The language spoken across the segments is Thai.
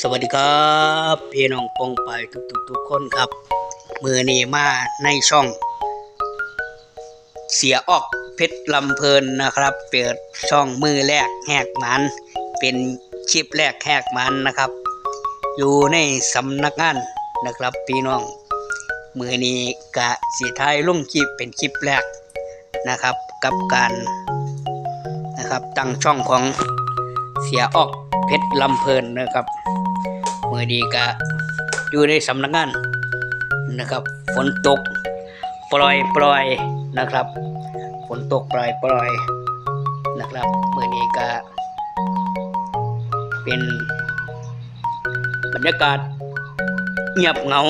สวัสดีครับพี่น้องปองไปทุกๆทุกคนครับ มือนีมาในช่อง เสียออกเพชรลำเพลินนะครับ เปิดช่องมือแรกแหกมันเป็นคลิปแรกแหกมันนะครับ อยู่ในสำนักงานนะครับพี่น้องมือนี้กะสีไทายลุ่งคลิปเป็นคลิปแรกนะครับ กับการนะครับตั้งช่องของ เสียออกเพชรลำเพลินนะครับมือดีก็อยู่ในสำนักงานนะครับฝนตกปล่อยปล่อยนะครับฝนตกปล่อยปล่อยนะครับมือนี้ก็เป็นบรรยากาศเงียบเงา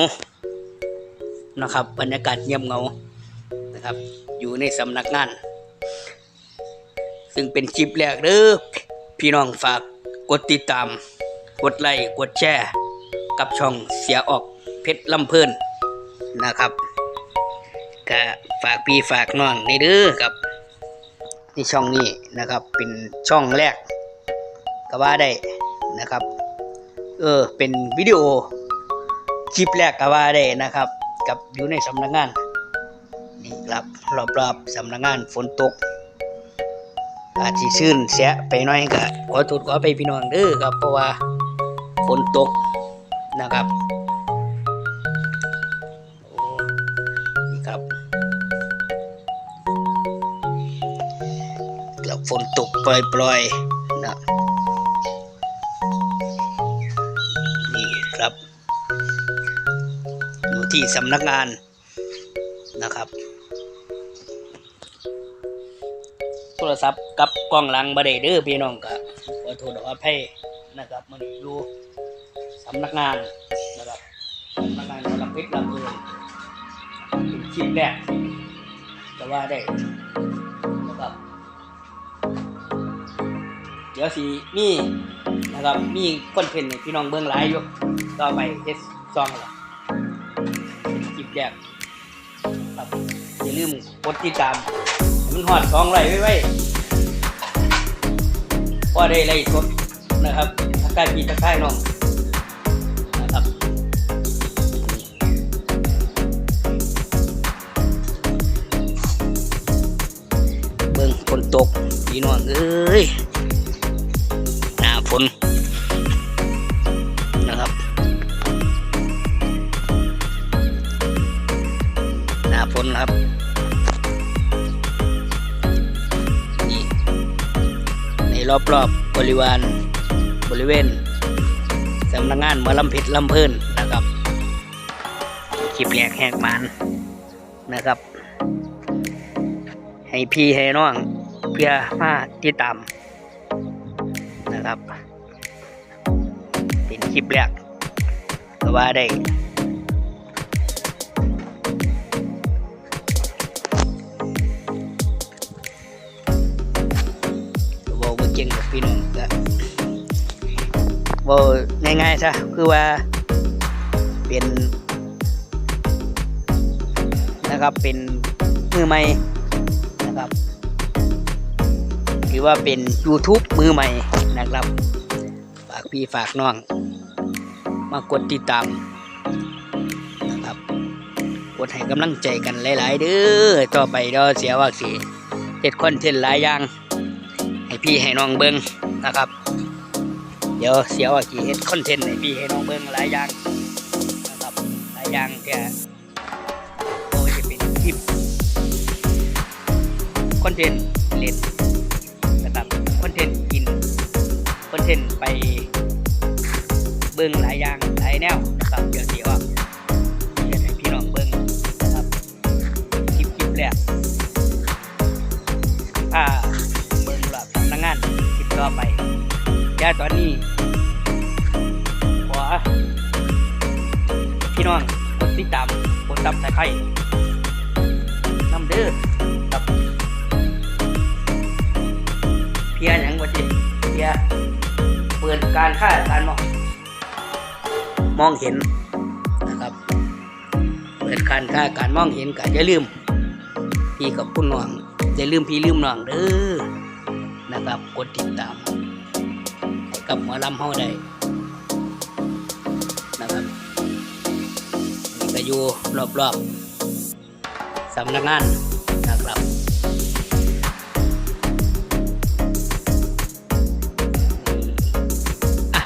นะครับบรรยากาศเงียบเงานะครับ อยู่ในสำนักงาน ซึ่งเป็นคลิปแรกเด้อ พี่น้องฝากกดติดตาม กดไลค์กดแชร์ กับช่องเสียออกเพชรลำเพลินนะครับก็ฝากพี่ฝากน้องในเด้อครับที่ช่องนี้นะครับ เป็นช่องแรกก็ว่าได้นะครับ เออเป็นวิดีโอคลิปแรกก็ว่าได้นะครับ กับอยู่ในสำนักงานนี่ครับรอบๆสำนักงานฝนตก อาจสิชื่นเสียไปหน่อยก็ขอโทษขอไปพี่น้องเด้อครับเพราะว่าฝนตกนะครับนี่ครับแล้วฝนตกปล่อยๆนะนี่ครับ อยู่ที่สำนักงานนะครับ ทรศัพท์กับกล้องหลังบ่ได้เด้อพี่น้องก็ขอโทษขออภัยนะครับมันอยู่สำนักงานนะครับสำนักงานกำเพชรลำเพลินเป็นคลิปแรกก็ว่าได้นะครับเดี๋ยวสิมีนะครับมีคอนเทนต์พี่น้องเบิ่งหลายอยู่ต่อไปเฮ็ดซองละคลิปแรกครับอย่าลืมกดติดตาม มันหอดสองไรไว้ไว้พอได้ไล่สดนะครับทักทายพี่ทักทายน้องนะครับเบิ่งฝนตกพี่น้องเอ้ยหน้าฝนนะครับหน้าฝนครับ รอบๆบบริวารบริเวณสำนักงานหมอลำพชรลำเพลินนะครับคลิปแรกแหกมันนะครับ ให้พี่ให้น้องเพื่อมาติดตามนะครับ เป็นคลิปแรกก็ว่าได้ เก่งกับพี่น้องก็เว้าง่ายๆซะคือว่าเป็นนะครับเป็นมือใหม่นะครับ หรือว่าเป็น YouTube มือใหม่นะครับฝากพี่ฝากน้อง มากดติดตามนะครับกดให้กำลังใจกันหลาย ๆ เด้อต่อไปเดี๋ยวเสียว่าสิเฮ็ดคอนเทนต์หลายอย่าง พี่ให้น้องเบิ้งนะครับ เดี๋ยวเสียวอากีเฮ็ดคอนเทนต์ให้พี่ให้น้องเบิ้งหลายอย่างนะครับหลายอย่างที่โอ้จะเป็นคลิปคอนเทนต์เล่นนะครับคอนเทนต์กินคอนเทนต์ไปเบิ้งหลายอย่างหลายแนวนะครับเดี๋ยวเสียวเฮ็ดให้พี่น้องเบิ้งนะครับคลิปคลิปแรก ยาตอนนี้ขอพี่น้องกดติดตามกดซับใส่ไครต์นำเด้อครับเพียหยังบ่จิเพียเปิดการค่าการมอง มองเห็นนะครับ เปิดการค่าการมองเห็นก็อย่าลืม พี่กับคุณน้องอย่าลืมพี่ลืมน้องเด้อนะครับ กดติดตาม กับหมอลำเฮาได้นะครับนี่ก็อยู่รอบๆสำนักงานนะครับอะ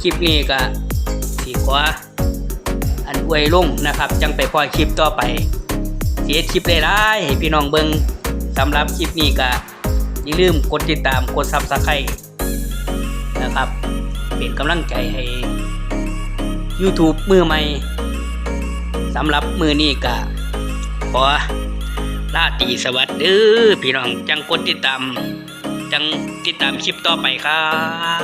คลิปนี้ก็สีขวาอันอวยลงนะครับ จังไปพอคลิปต่อไปเสียคลิปได้ร้ายให้พี่น้องเบิงสำหรับคลิปนี้ก็อย่าลืมกดติดตามกดซับสไครต์ นะครับ เป็นกำลังใจให้ YouTube มือใหม่สำหรับมือนี้ก็ขอลาตีสวัสดีพี่น้องจังกดติดตาม จังติดตามคลิปต่อไปครับ